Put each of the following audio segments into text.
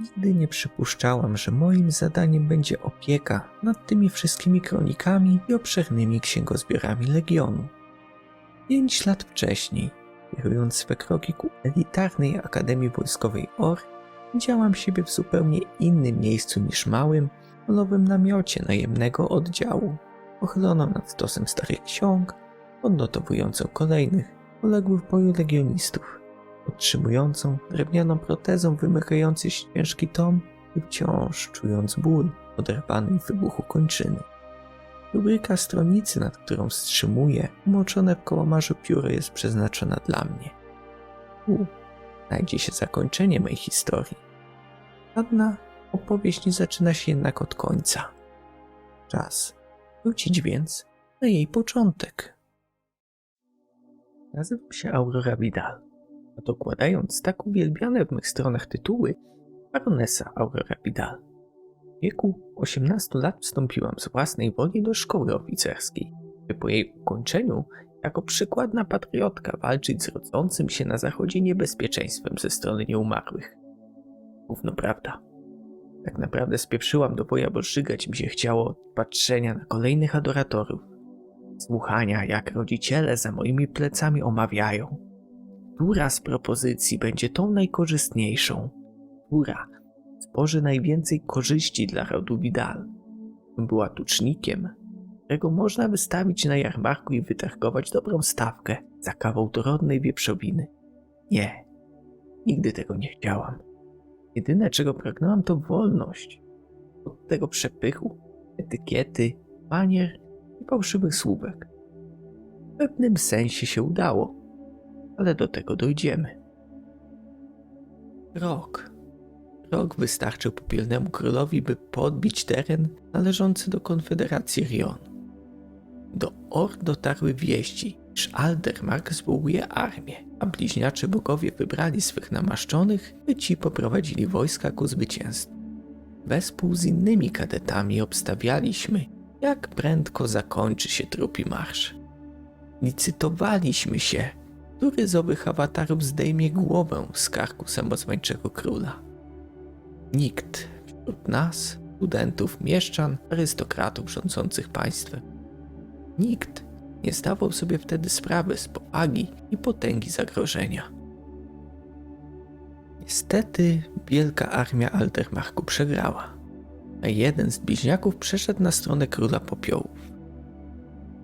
Nigdy nie przypuszczałam, że moim zadaniem będzie opieka nad tymi wszystkimi kronikami i obszernymi księgozbiorami Legionu. Pięć lat wcześniej, kierując swe kroki ku elitarnej Akademii Wojskowej OR, widziałam siebie w zupełnie innym miejscu niż małym, polowym namiocie najemnego oddziału, pochyloną nad stosem starych ksiąg, odnotowującą kolejnych poległych w boju legionistów, podtrzymującą drewnianą protezą wymykający ciężki tom i wciąż czując ból oderwanej wybuchu kończyny. Rubryka stronicy, nad którą wstrzymuję, umoczone w kołomarzu pióro jest przeznaczona dla mnie. Tu znajdzie się zakończenie mej historii. Żadna opowieść nie zaczyna się jednak od końca. Czas wrócić więc na jej początek. Nazywam się Aurora Vidal, dokładając tak uwielbiane w mych stronach tytuły, baronesa Aurora Vidal. W wieku 18 lat wstąpiłam z własnej woli do szkoły oficerskiej, by po jej ukończeniu jako przykładna patriotka walczyć z rodzącym się na zachodzie niebezpieczeństwem ze strony nieumarłych. Gówno prawda. Tak naprawdę spieprzyłam do boja, bo żygać mi się chciało od patrzenia na kolejnych adoratorów, słuchania jak rodziciele za moimi plecami omawiają, która z propozycji będzie tą najkorzystniejszą, która stworzy najwięcej korzyści dla rodu Vidal. Była tucznikiem, którego można wystawić na jarmarku i wytargować dobrą stawkę za kawał dorodnej wieprzowiny. Nie, nigdy tego nie chciałam. Jedyne, czego pragnęłam, to wolność. Od tego przepychu, etykiety, manier i fałszywych słówek. W pewnym sensie się udało, ale do tego dojdziemy. Rok. Rok wystarczył popielnemu królowi, by podbić teren należący do Konfederacji Rion. Do Or dotarły wieści, iż Aldermark zwołuje armię, a bliźniaczy bogowie wybrali swych namaszczonych, by ci poprowadzili wojska ku zwycięstwu. Wespół z innymi kadetami obstawialiśmy, jak prędko zakończy się trupi marsz. Licytowaliśmy się, który z owych awatarów zdejmie głowę z karku samozwańczego króla. Nikt wśród nas, studentów, mieszczan, arystokratów rządzących państwem, nikt nie zdawał sobie wtedy sprawy z powagi i potęgi zagrożenia. Niestety wielka armia Altermarku przegrała, a jeden z bliźniaków przeszedł na stronę króla popiołów.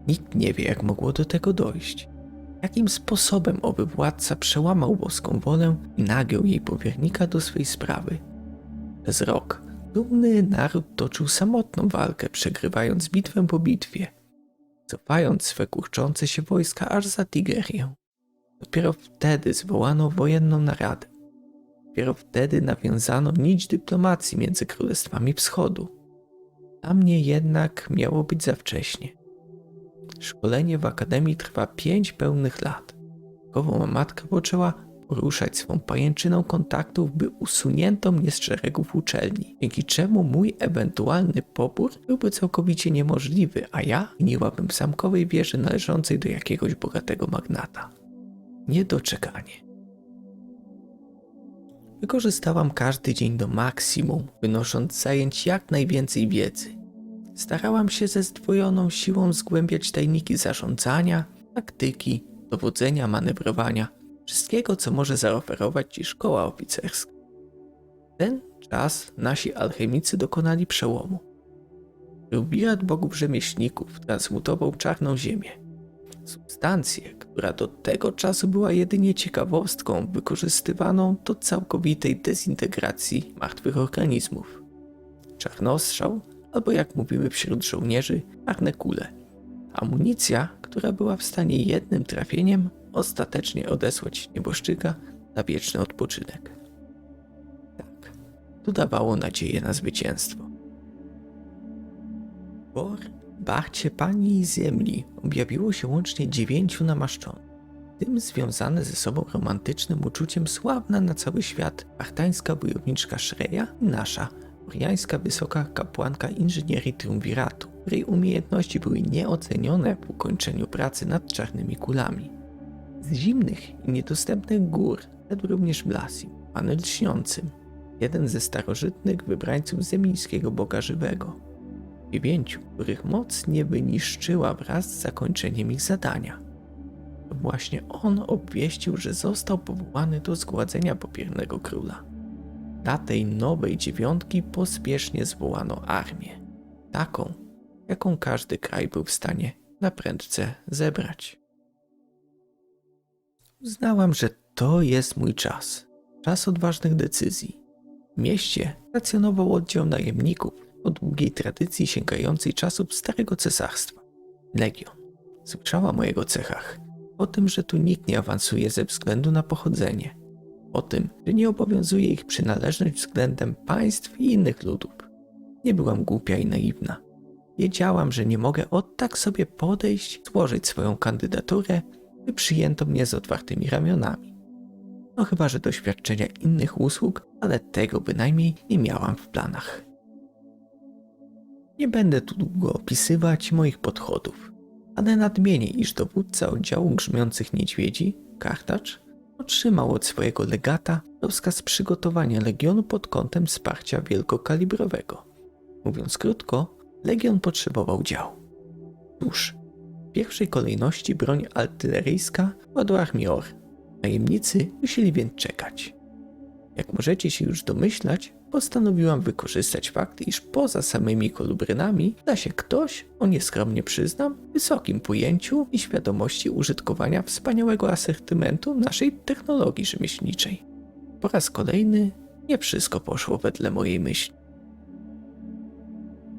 Nikt nie wie, jak mogło do tego dojść. Jakim sposobem oby władca przełamał boską wolę i nagiął jej powiernika do swej sprawy. Przez rok dumny naród toczył samotną walkę, przegrywając bitwę po bitwie, cofając swe kurczące się wojska aż za Tigerię. Dopiero wtedy zwołano wojenną naradę. Dopiero wtedy nawiązano nić dyplomacji między królestwami wschodu. Dla mnie jednak miało być za wcześnie. Szkolenie w akademii trwa pięć pełnych lat. Kowo matka poczęła poruszać swą pajęczyną kontaktów, by usunięto mnie z szeregów uczelni, dzięki czemu mój ewentualny pobór byłby całkowicie niemożliwy, a ja gniłabym w zamkowej wieży należącej do jakiegoś bogatego magnata. Niedoczekanie. Wykorzystałam każdy dzień do maksimum, wynosząc zajęć jak najwięcej wiedzy. Starałam się ze zdwojoną siłą zgłębiać tajniki zarządzania, taktyki, dowodzenia, manewrowania, wszystkiego, co może zaoferować Ci szkoła oficerska. Ten czas nasi alchemicy dokonali przełomu. Rubirat bogów rzemieślników transmutował czarną ziemię. Substancję, która do tego czasu była jedynie ciekawostką wykorzystywaną do całkowitej dezintegracji martwych organizmów. Czarnostrzał, albo jak mówimy wśród żołnierzy, czarne kule. Amunicja, która była w stanie jednym trafieniem ostatecznie odesłać nieboszczyka na wieczny odpoczynek. Tak, to dawało nadzieję na zwycięstwo. Bor, Bachcie Pani i Ziemli objawiło się łącznie dziewięciu namaszczonych. Tym związane ze sobą romantycznym uczuciem sławna na cały świat partańska wojowniczka Shreya i nasza, oriańska wysoka kapłanka inżynierii triumviratu, której umiejętności były nieocenione po ukończeniu pracy nad czarnymi kulami. Z zimnych i niedostępnych gór szedł również Blasim, panel lśniącym. jeden ze starożytnych wybrańców zemińskiego Boga Żywego. Dziewięciu, których moc nie wyniszczyła wraz z zakończeniem ich zadania. Właśnie on obwieścił, że został powołany do zgładzenia popiernego króla. Dla tej nowej dziewiątki pospiesznie zwołano armię. Taką, jaką każdy kraj był w stanie na prędce zebrać. Uznałam, że to jest mój czas. Czas odważnych decyzji. W mieście stacjonował oddział najemników o długiej tradycji sięgającej czasów Starego Cesarstwa. Legion. Słyszała o mojego cechach. O tym, że tu nikt nie awansuje ze względu na pochodzenie. O tym, że nie obowiązuje ich przynależność względem państw i innych ludów. Nie byłam głupia i naiwna. Wiedziałam, że nie mogę od tak sobie podejść, złożyć swoją kandydaturę, by przyjęto mnie z otwartymi ramionami. No chyba, że doświadczenia innych usług, ale tego bynajmniej nie miałam w planach. Nie będę tu długo opisywać moich podchodów, ale nadmienię, iż dowódca oddziału grzmiących niedźwiedzi, Kartacz, otrzymał od swojego legata rozkaz przygotowania legionu pod kątem wsparcia wielkokalibrowego. Mówiąc krótko, legion potrzebował dział. Cóż, w pierwszej kolejności broń artyleryjska do armii Or. Najemnicy musieli więc czekać. Jak możecie się już domyślać, postanowiłam wykorzystać fakt, iż poza samymi kolubrynami da się ktoś, o nieskromnie przyznam, wysokim pojęciu i świadomości użytkowania wspaniałego asortymentu naszej technologii rzemieślniczej. Po raz kolejny nie wszystko poszło wedle mojej myśli.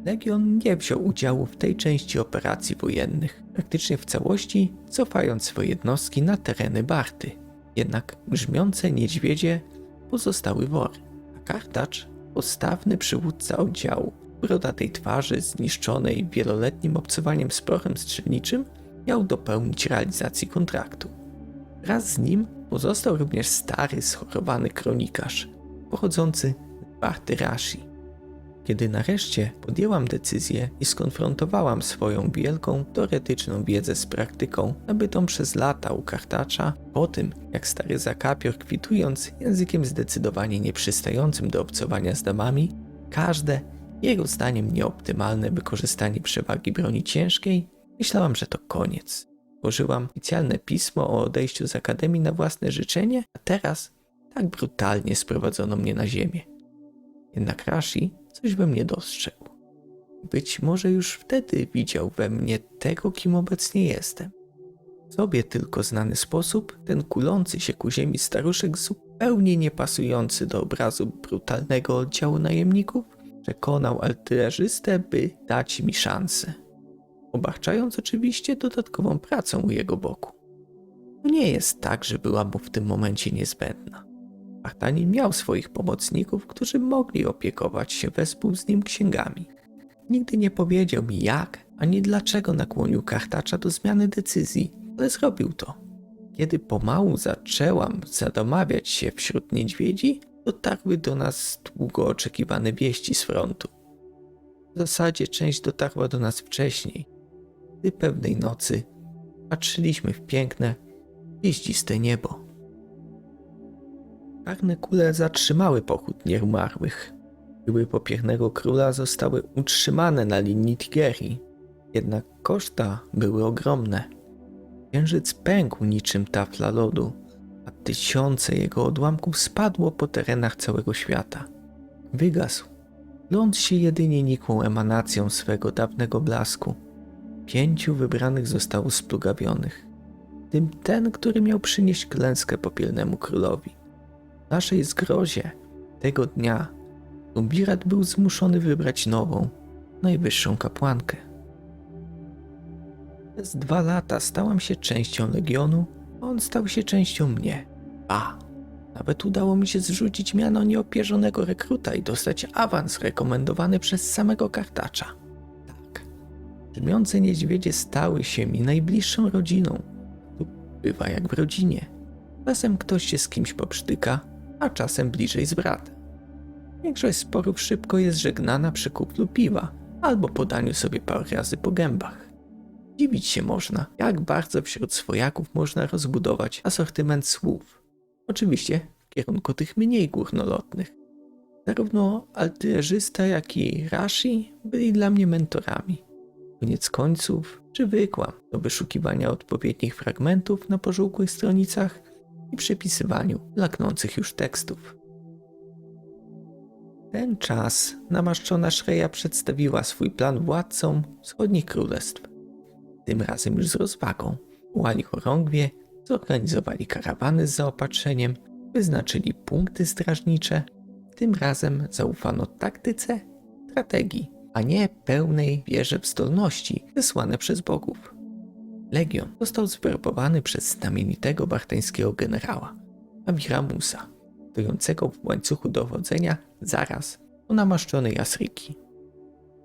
Legion nie wziął udziału w tej części operacji wojennych, praktycznie w całości cofając swoje jednostki na tereny Barty. Jednak grzmiące niedźwiedzie pozostały wory, Kartacz, postawny przywódca oddziału, brodatej twarzy zniszczonej wieloletnim obcowaniem z prochem strzelniczym, miał dopełnić realizacji kontraktu. Wraz z nim pozostał również stary, schorowany kronikarz, pochodzący z Barty Rashi. Kiedy nareszcie podjęłam decyzję i skonfrontowałam swoją wielką teoretyczną wiedzę z praktyką nabytą przez lata u kartacza, po tym jak stary zakapior kwitując językiem zdecydowanie nieprzystającym do obcowania z damami, każde jego zdaniem nieoptymalne wykorzystanie przewagi broni ciężkiej, myślałam, że to koniec. Pożyłam oficjalne pismo o odejściu z akademii na własne życzenie, a teraz tak brutalnie sprowadzono mnie na ziemię. Jednak Rashi coś we mnie dostrzegł. Być może już wtedy widział we mnie tego, kim obecnie jestem. W sobie tylko znany sposób, ten kulący się ku ziemi staruszek zupełnie niepasujący do obrazu brutalnego oddziału najemników, przekonał artylerzystę, by dać mi szansę. Obarczając oczywiście dodatkową pracą u jego boku. To nie jest tak, że była mu w tym momencie niezbędna. Spartanin miał swoich pomocników, którzy mogli opiekować się wespół z nim księgami. Nigdy nie powiedział mi jak, ani dlaczego nakłonił Kartacza do zmiany decyzji, ale zrobił to. Kiedy pomału zaczęłam zadomawiać się wśród niedźwiedzi, dotarły do nas długo oczekiwane wieści z frontu. W zasadzie część dotarła do nas wcześniej, gdy pewnej nocy patrzyliśmy w piękne, gwieździste niebo. Czarne kule zatrzymały pochód nieumarłych. Siły popiernego króla zostały utrzymane na linii Tigerii, jednak koszta były ogromne. Księżyc pękł niczym tafla lodu, a tysiące jego odłamków spadło po terenach całego świata. Wygasł. Ląd się jedynie nikłą emanacją swego dawnego blasku. Pięciu wybranych zostało splugawionych, tym ten, który miał przynieść klęskę popielnemu królowi naszej zgrozie tego dnia Umbirat był zmuszony wybrać nową, najwyższą kapłankę. Przez dwa lata stałam się częścią legionu, a on stał się częścią mnie. A, nawet udało mi się zrzucić miano nieopierzonego rekruta i dostać awans rekomendowany przez samego kartacza. Tak, brzmiące niedźwiedzie stały się mi najbliższą rodziną. Tu bywa jak w rodzinie. Czasem ktoś się z kimś poprzytyka, a czasem bliżej z bratem. Większość sporów szybko jest żegnana przy kuplu piwa albo podaniu sobie parę razy po gębach. Dziwić się można, jak bardzo wśród swojaków można rozbudować asortyment słów. Oczywiście w kierunku tych mniej górnolotnych. Zarówno altyreżysta, jak i Rashi byli dla mnie mentorami. Koniec końców przywykłam do wyszukiwania odpowiednich fragmentów na pożółkłych stronicach i przepisywaniu laknących już tekstów. Ten czas namaszczona Shreya przedstawiła swój plan władcom wschodnich królestw. Tym razem już z rozwagą. Łali chorągwie, zorganizowali karawany z zaopatrzeniem, wyznaczyli punkty strażnicze. Tym razem zaufano taktyce, strategii, a nie pełnej wierze w zdolności wysłane przez bogów. Legion został zwerbowany przez znamienitego bartańskiego generała, Aviramusa, stojącego w łańcuchu dowodzenia zaraz po namaszczonej Asryki.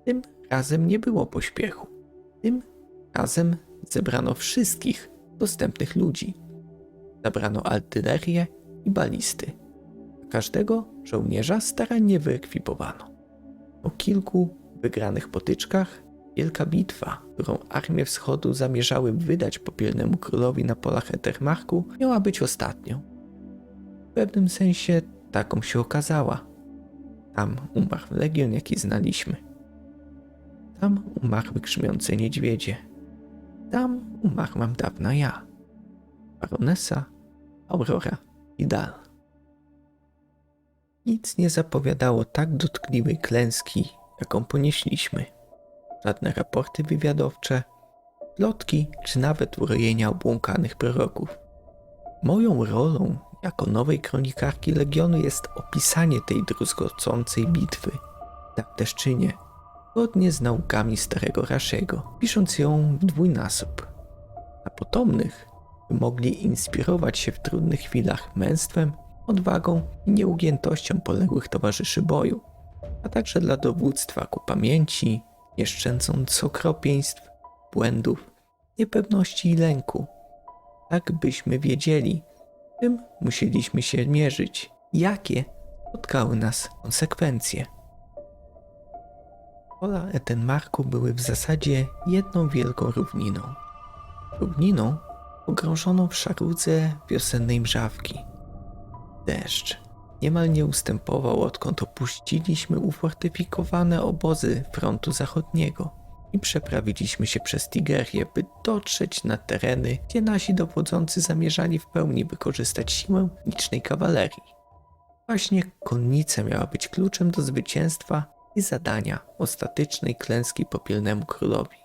Tym razem nie było pośpiechu. Tym razem zebrano wszystkich dostępnych ludzi. Zabrano artylerię i balisty. Każdego żołnierza starannie wyekwipowano. Po kilku wygranych potyczkach wielka bitwa, którą armie wschodu zamierzały wydać popielnemu królowi na polach Etermarku, miała być ostatnią. W pewnym sensie taką się okazała. Tam umarł legion, jaki znaliśmy. Tam umarły grzmiące niedźwiedzie. Tam umarłam dawna ja. Baronesa Aurora Vidal. Nic nie zapowiadało tak dotkliwej klęski, jaką ponieśliśmy. Żadne raporty wywiadowcze, plotki czy nawet urojenia obłąkanych proroków. Moją rolą jako nowej kronikarki Legionu jest opisanie tej druzgocącej bitwy. Tak też czynię, zgodnie z naukami starego Raszego, pisząc ją w dwójnasób. A potomnych mogli inspirować się w trudnych chwilach męstwem, odwagą i nieugiętością poległych towarzyszy boju, a także dla dowództwa ku pamięci, nie szczędząc okropieństw, błędów, niepewności i lęku. Tak byśmy wiedzieli, czym musieliśmy się mierzyć, jakie spotkały nas konsekwencje. Pola Etenmarku były w zasadzie jedną wielką równiną. Równiną pogrążoną w szarudze wiosennej mrzawki. Deszcz niemal nie ustępował, odkąd opuściliśmy ufortyfikowane obozy frontu zachodniego i przeprawiliśmy się przez Tigerię, by dotrzeć na tereny, gdzie nasi dowodzący zamierzali w pełni wykorzystać siłę licznej kawalerii. Właśnie konnica miała być kluczem do zwycięstwa i zadania ostatecznej klęski popielnemu królowi.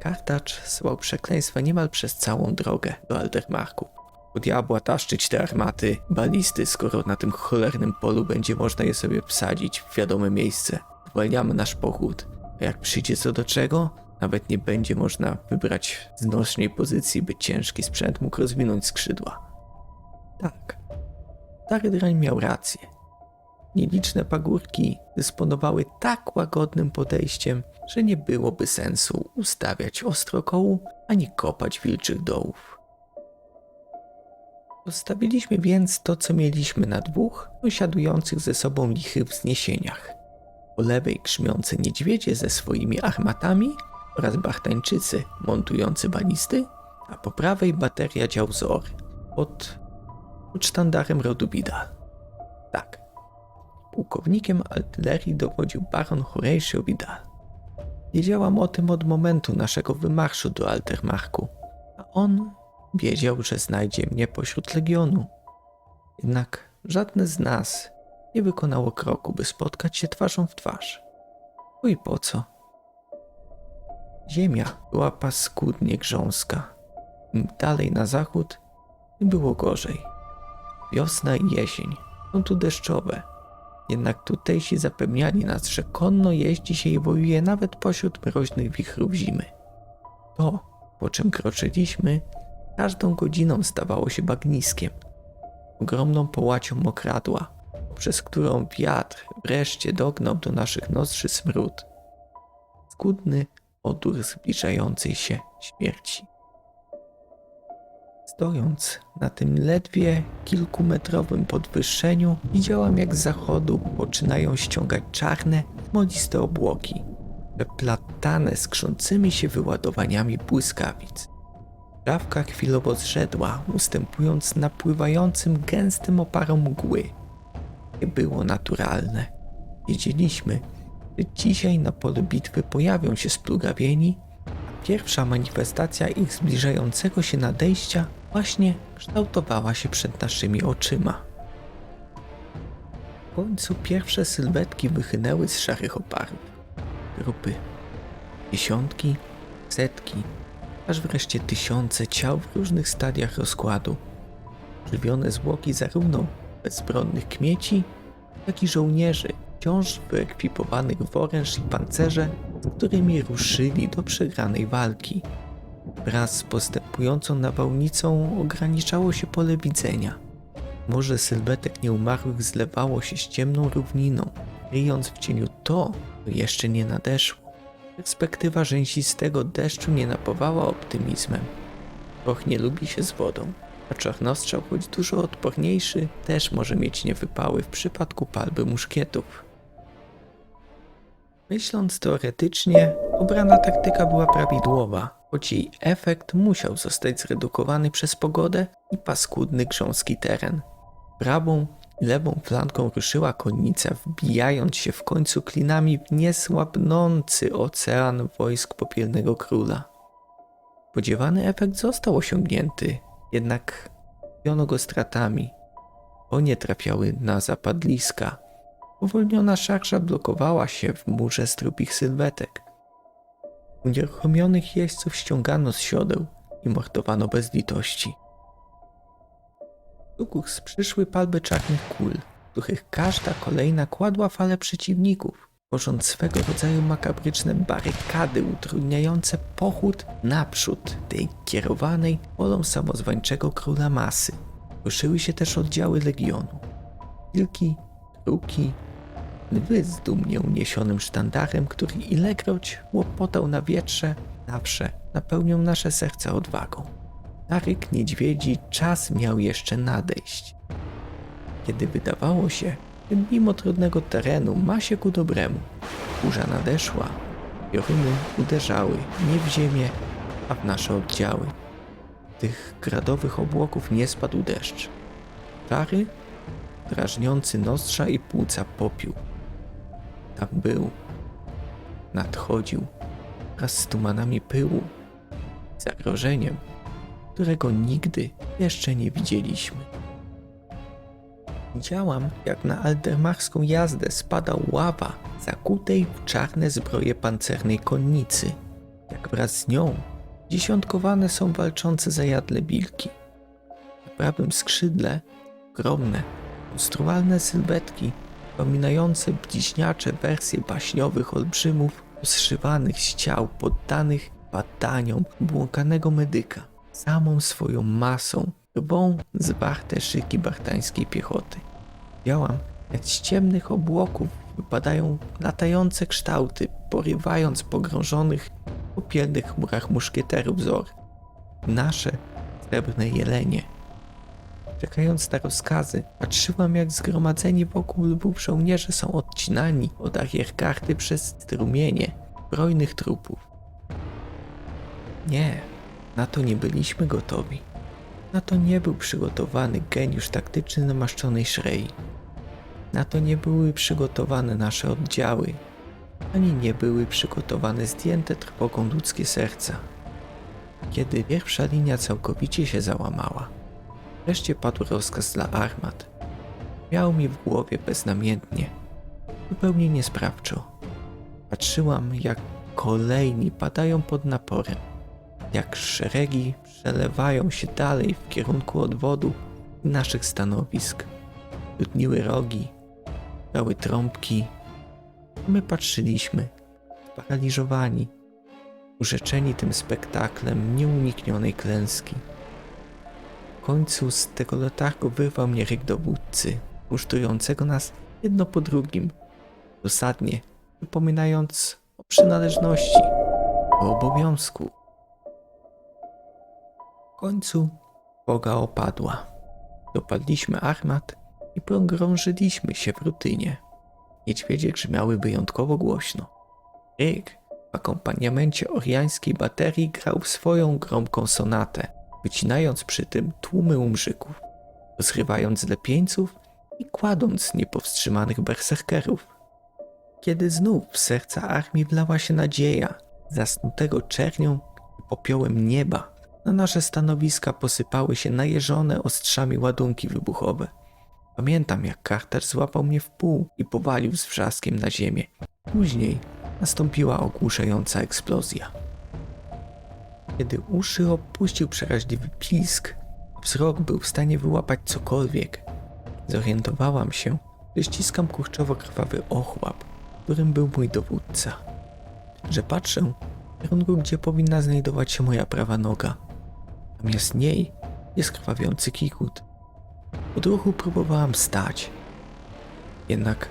Kartacz słał przekleństwa niemal przez całą drogę do Aldermarku. U diabła taszczyć te armaty, balisty, skoro na tym cholernym polu będzie można je sobie wsadzić w wiadome miejsce. Uwalniamy nasz pochód, a jak przyjdzie co do czego, nawet nie będzie można wybrać znośnej pozycji, by ciężki sprzęt mógł rozwinąć skrzydła. Tak, stary drań miał rację. Nieliczne pagórki dysponowały tak łagodnym podejściem, że nie byłoby sensu ustawiać ostrokołu ani kopać wilczych dołów. Postawiliśmy więc to, co mieliśmy na dwóch sąsiadujących ze sobą lichych wzniesieniach. Po lewej grzmiące niedźwiedzie ze swoimi armatami oraz Bartańczycy montujący balisty, a po prawej bateria dział Zor pod, pod sztandarem rodu Bidal. Tak, pułkownikiem artylerii dowodził baron Horatio Vidal. Wiedziałam o tym od momentu naszego wymarszu do Altermarku, a on wiedział, że znajdzie mnie pośród legionu. Jednak żadne z nas nie wykonało kroku, by spotkać się twarzą w twarz. O i po co? Ziemia była paskudnie grząska. Im dalej na zachód, tym było gorzej. Wiosna i jesień są tu deszczowe, jednak tutejsi zapewniali nas, że konno jeździ się i wojuje nawet pośród mroźnych wichrów zimy. To, po czym kroczyliśmy, każdą godziną stawało się bagniskiem, ogromną połacią mokradła, przez którą wiatr wreszcie dognał do naszych nozdrzy smród. Skudny odór zbliżającej się śmierci. Stojąc na tym ledwie kilkumetrowym podwyższeniu, widziałam jak z zachodu poczynają ściągać czarne, moliste obłoki, przeplatane skrzącymi się wyładowaniami błyskawic. Trawka chwilowo zrzedła, ustępując napływającym gęstym oparom mgły. nie było naturalne. Wiedzieliśmy, że dzisiaj na polu bitwy pojawią się splugawieni, a pierwsza manifestacja ich zbliżającego się nadejścia właśnie kształtowała się przed naszymi oczyma. W końcu pierwsze sylwetki wychynęły z szarych oparów. Grupy. Dziesiątki, setki, aż wreszcie tysiące ciał w różnych stadiach rozkładu. Żywione zwłoki zarówno bezbronnych kmieci, jak i żołnierzy, wciąż wyekwipowanych w oręż i pancerze, z którymi ruszyli do przegranej walki. Wraz z postępującą nawałnicą ograniczało się pole widzenia. Morze sylwetek nieumarłych zlewało się z ciemną równiną, kryjąc w cieniu to, co jeszcze nie nadeszło. Perspektywa rzęsistego deszczu nie napowała optymizmem. Och nie lubi się z wodą, a czarnostrzał, choć dużo odporniejszy, też może mieć niewypały w przypadku palby muszkietów. Myśląc teoretycznie, obrana taktyka była prawidłowa, choć jej efekt musiał zostać zredukowany przez pogodę i paskudny grząski teren. Prawą lewą flanką ruszyła konnica, wbijając się w końcu klinami w niesłabnący ocean wojsk popielnego króla. Spodziewany efekt został osiągnięty, jednak kupiono go stratami. Konie trafiały na zapadliska. Uwolniona szarża blokowała się w murze z trupich sylwetek. Unieruchomionych jeźdźców ściągano z siodeł i mordowano bez litości. Z przyszły palby czarnych kul, których każda kolejna kładła falę przeciwników, tworząc swego rodzaju makabryczne barykady utrudniające pochód naprzód tej kierowanej wolą samozwańczego króla masy. Ruszyły się też oddziały legionu. Wilki, kruki, lwy z dumnie uniesionym sztandarem, który ilekroć łopotał na wietrze, zawsze napełnią nasze serca odwagą. Taryk niedźwiedzi czas miał jeszcze nadejść. Kiedy wydawało się, że mimo trudnego terenu ma się ku dobremu, burza nadeszła, pioruny uderzały nie w ziemię, a w nasze oddziały. Tych gradowych obłoków nie spadł deszcz. Czary, drażniący nozdrza i płuca popiół. Tam był. Nadchodził wraz z tumanami pyłu, zagrożeniem, którego nigdy jeszcze nie widzieliśmy. Widziałam, jak na aldermachską jazdę spada ława zakutej w czarne zbroje pancernej konnicy, jak wraz z nią dziesiątkowane są walczące zajadle bilki. Na prawym skrzydle ogromne, monstrualne sylwetki, przypominające bliźniacze wersje baśniowych olbrzymów, zszywanych z ciał poddanych badaniom błąkanego medyka samą swoją masą rwą zwarte szyki bartańskiej piechoty. Widziałam, jak z ciemnych obłoków wypadają latające kształty, porywając pogrążonych w popielnych chmurach muszkieterów wzor. Nasze srebrne jelenie. Czekając na rozkazy, patrzyłam jak zgromadzeni wokół lwów żołnierze są odcinani od arierkarty przez strumienie brojnych trupów. Nie, na to nie byliśmy gotowi. Na to nie był przygotowany geniusz taktyczny namaszczonej Shrei. Na to nie były przygotowane nasze oddziały, ani nie były przygotowane zdjęte trwogą ludzkie serca. Kiedy pierwsza linia całkowicie się załamała, wreszcie padł rozkaz dla armat. Miał mi w głowie beznamiętnie, zupełnie niesprawczo. Patrzyłam, jak kolejni padają pod naporem jak szeregi przelewają się dalej w kierunku odwodu naszych stanowisk. Dudniły rogi, dały trąbki. My patrzyliśmy, sparaliżowani, urzeczeni tym spektaklem nieuniknionej klęski. W końcu z tego letargu wyrwał mnie ryk dowódcy, musztrującego nas jedno po drugim, dosadnie przypominając o przynależności, o obowiązku końcu boga opadła. Dopadliśmy armat i pogrążyliśmy się w rutynie. Niedźwiedzie grzmiały wyjątkowo głośno. Ryk w akompaniamencie oriańskiej baterii grał swoją gromką sonatę, wycinając przy tym tłumy umrzyków, rozrywając lepieńców i kładąc niepowstrzymanych berserkerów. Kiedy znów w serca armii wlała się nadzieja, zasnutego czernią i popiołem nieba, na nasze stanowiska posypały się najeżone ostrzami ładunki wybuchowe. Pamiętam, jak Carter złapał mnie w pół i powalił z wrzaskiem na ziemię. Później nastąpiła ogłuszająca eksplozja. Kiedy uszy opuścił przeraźliwy pisk, wzrok był w stanie wyłapać cokolwiek. Zorientowałam się, że ściskam kurczowo-krwawy ochłap, którym był mój dowódca. Że patrzę w kierunku, gdzie powinna znajdować się moja prawa noga. Zamiast niej jest krwawiący kikut. Od ruchu próbowałam stać. Jednak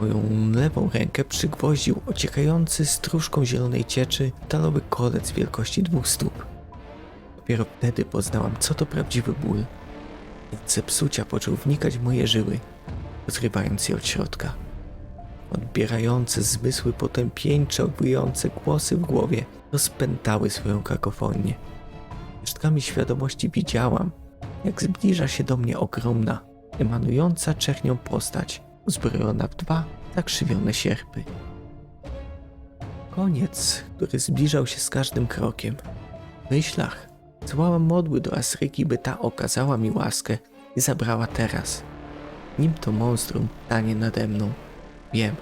moją lewą rękę przygwoździł ociekający stróżką zielonej cieczy stalowy kolec wielkości dwóch stóp. Dopiero wtedy poznałam, co to prawdziwy ból. Nic zepsucia począł wnikać w moje żyły, rozrywając je od środka. Odbierające zmysły potępieńcze, wyjące głosy w głowie rozpętały swoją kakofonię. Resztkami świadomości widziałam, jak zbliża się do mnie ogromna, emanująca czernią postać, uzbrojona w dwa zakrzywione sierpy. Koniec, który zbliżał się z każdym krokiem. W myślach zwołałam modły do Asryki, by ta okazała mi łaskę i zabrała teraz. Nim to monstrum stanie nade mną. Wiem,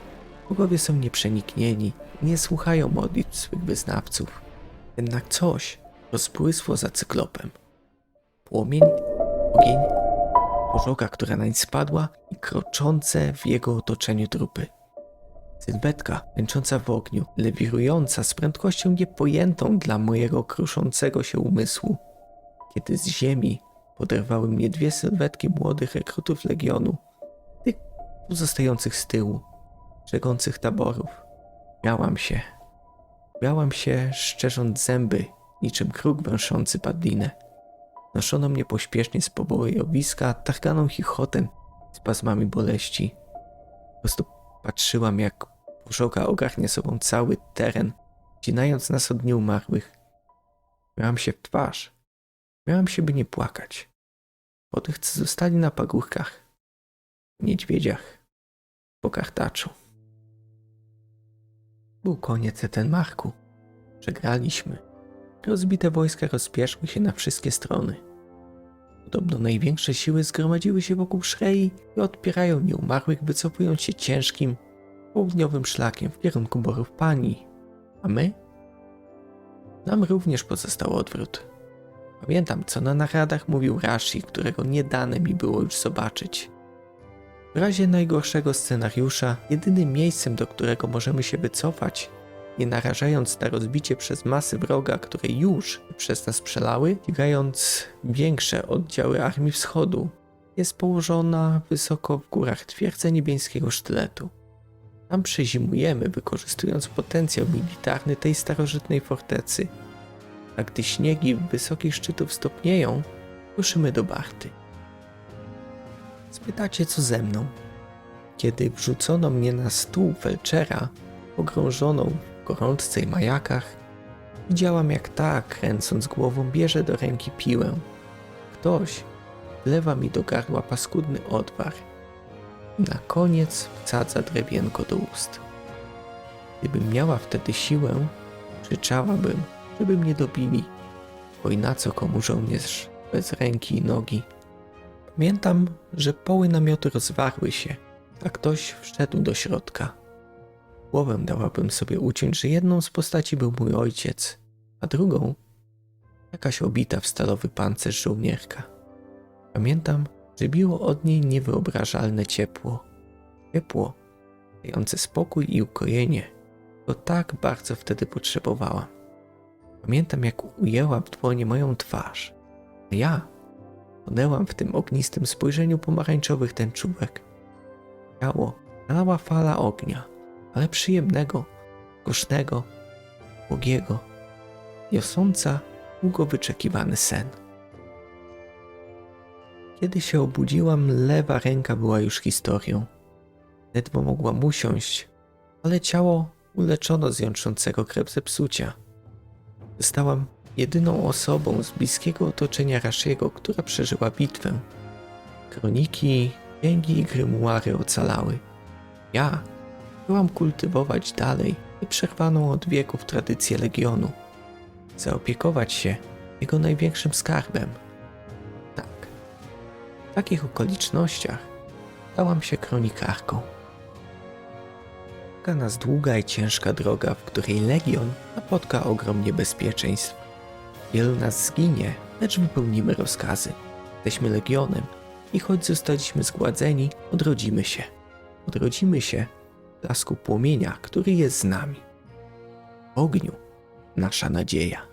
bogowie są nieprzeniknieni, nie słuchają modlitw swych wyznawców. Jednak coś rozbłysło za cyklopem. Płomień, ogień, pożoga, która nań spadła i kroczące w jego otoczeniu trupy. Sylwetka męcząca w ogniu, lewirująca z prędkością niepojętą dla mojego kruszącego się umysłu. Kiedy z ziemi poderwały mnie dwie sylwetki młodych rekrutów legionu, tych pozostających z tyłu, żegących taborów. Miałam się, miałam się, szczerząc zęby, niczym kruk węszący padlinę. Noszono mnie pośpiesznie z pobojowiska, targaną chichotem, z pasmami boleści. Po prostu patrzyłam, jak pożoga ogarnia sobą cały teren, wcinając nas od nieumarłych. Miałam się w twarz. Miałam się, by nie płakać. Podechcy zostali na pagórkach, w niedźwiedziach, po kartaczu. Był koniec Etenmarku. Przegraliśmy. Rozbite wojska rozpieszły się na wszystkie strony. Podobno największe siły zgromadziły się wokół Szrei i odpierają nieumarłych, wycofując się ciężkim, południowym szlakiem w kierunku Borów Pani. A my? Nam również pozostał odwrót. Pamiętam, co na naradach mówił Rashi, którego nie dane mi było już zobaczyć. W razie najgorszego scenariusza, jedynym miejscem, do którego możemy się wycofać, nie narażając na rozbicie przez masy wroga, które już przez nas przelały, ścigając większe oddziały Armii Wschodu, jest położona wysoko w górach twierdza niebieskiego sztyletu. Tam przezimujemy, wykorzystując potencjał militarny tej starożytnej fortecy. A gdy śniegi wysokich szczytów stopnieją, ruszymy do Barty. Spytacie, co ze mną? Kiedy wrzucono mnie na stół felczera, pogrążoną gorączce i majakach, widziałam jak ta, kręcąc głową, bierze do ręki piłę. Ktoś wlewa mi do gardła paskudny odwar na koniec wsadza drewienko do ust. Gdybym miała wtedy siłę, krzyczałabym, żeby mnie dobili, bo i na co komu żołnierz bez ręki i nogi. Pamiętam, że poły namiotu rozwarły się, a ktoś wszedł do środka. Głowę dałabym sobie uciąć, że jedną z postaci był mój ojciec, a drugą jakaś obita w stalowy pancerz żołnierka. Pamiętam, że biło od niej niewyobrażalne ciepło. Ciepło, dające spokój i ukojenie, to tak bardzo wtedy potrzebowałam. Pamiętam, jak ujęła w dłonie moją twarz, a ja Tonęłam w tym ognistym spojrzeniu pomarańczowych tęczówek. Ciało nalała fala ognia, ale przyjemnego, gorznego, błogiego, niosąca długo wyczekiwany sen. Kiedy się obudziłam, lewa ręka była już historią. Ledwo mogłam usiąść, ale ciało uleczono z jątrzącego krew zepsucia. Zostałam jedyną osobą z bliskiego otoczenia Rashiego, która przeżyła bitwę. Kroniki księgi i grymuary ocalały. Ja byłam kultywować dalej nieprzerwaną od wieków tradycję Legionu. Zaopiekować się jego największym skarbem. Tak. W takich okolicznościach stałam się kronikarką. Czeka nas długa i ciężka droga, w której Legion napotka ogrom niebezpieczeństw. Wielu nas zginie, lecz wypełnimy rozkazy. Jesteśmy Legionem i choć zostaliśmy zgładzeni, odrodzimy się. Odrodzimy się blasku płomienia, który jest z nami. W ogniu nasza nadzieja.